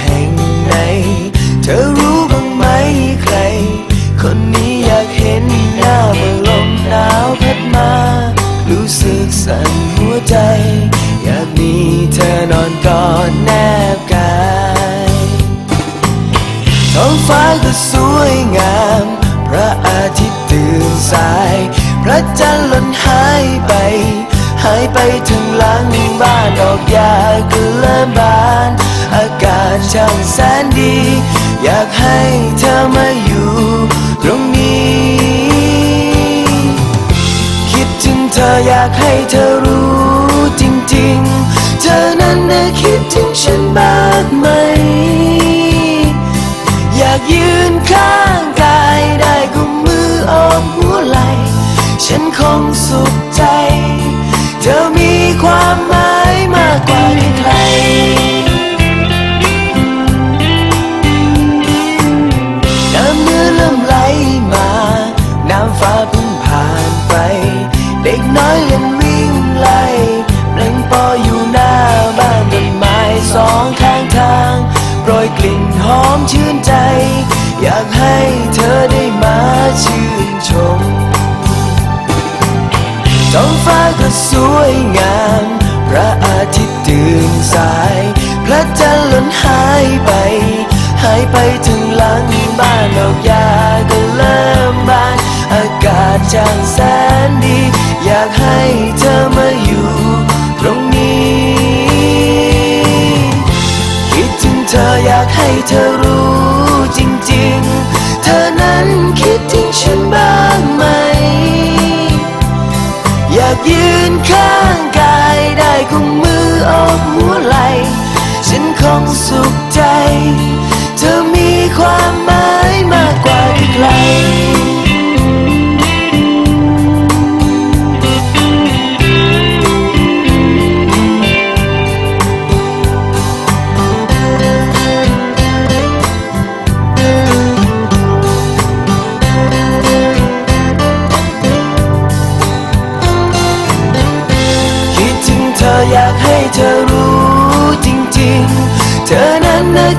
แห่งไหน เธอรู้บ้างไหมใคร คนนี้อยากเห็นหน้าเมื่อลมหนาวพัดมา รู้สึกสั่นหัวใจ อยากมีเธอนอนกอดแนบกายท้องฟ้าก็สวยงาม พระอาทิตย์ตื่นสาย พระจันทร์ล่นหายไป หายไปถึงหลังบ้านดอกยาเกลือบาน ช่างแสนดี อยากให้เธอมาอยู่ตรงนี้ คิดถึงเธออยากให้เธอรู้จริงๆ เธอนั้นน่ะคิดถึงฉันบ้างไหม อยากยืนข้างกายได้กุมมืออบหัวไหลฉันคงสุข น้อยเล่นวิ่งไล่เปล่งปออยู่หน้าบ้านต้นไม้สองข้างทางโปรยกลิ่นหอมชื่นใจ อยากให้เธอได้มาชื่นชมท้องฟ้าก็สวยงาม พระอาทิตย์ตื่นสาย พระจันทร์หล่นหายไป หายไปถึงหลังบ้านดอกหญ้าก็เริ่มบาน อากาศจางแสนดี เธอรู้จริงๆ เธอนั้นคิดถึงฉันบ้างไหม อยากยืนข้างกายได้คงมือโอมหัวไหล ฉันคงสุขใจ เธอมีความ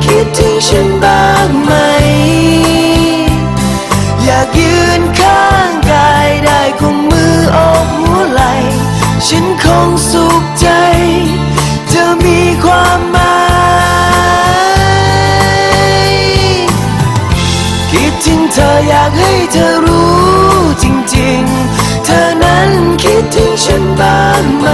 คิดถึงฉันบ้างไหม อยากยืนข้างกายได้กุมมือโอบหัวไหล ฉันคงสุขใจ เธอมีความหมายคิดถึงเธออยากให้เธอรู้จริงๆ เธอนั้นคิดถึงฉันบ้างไหม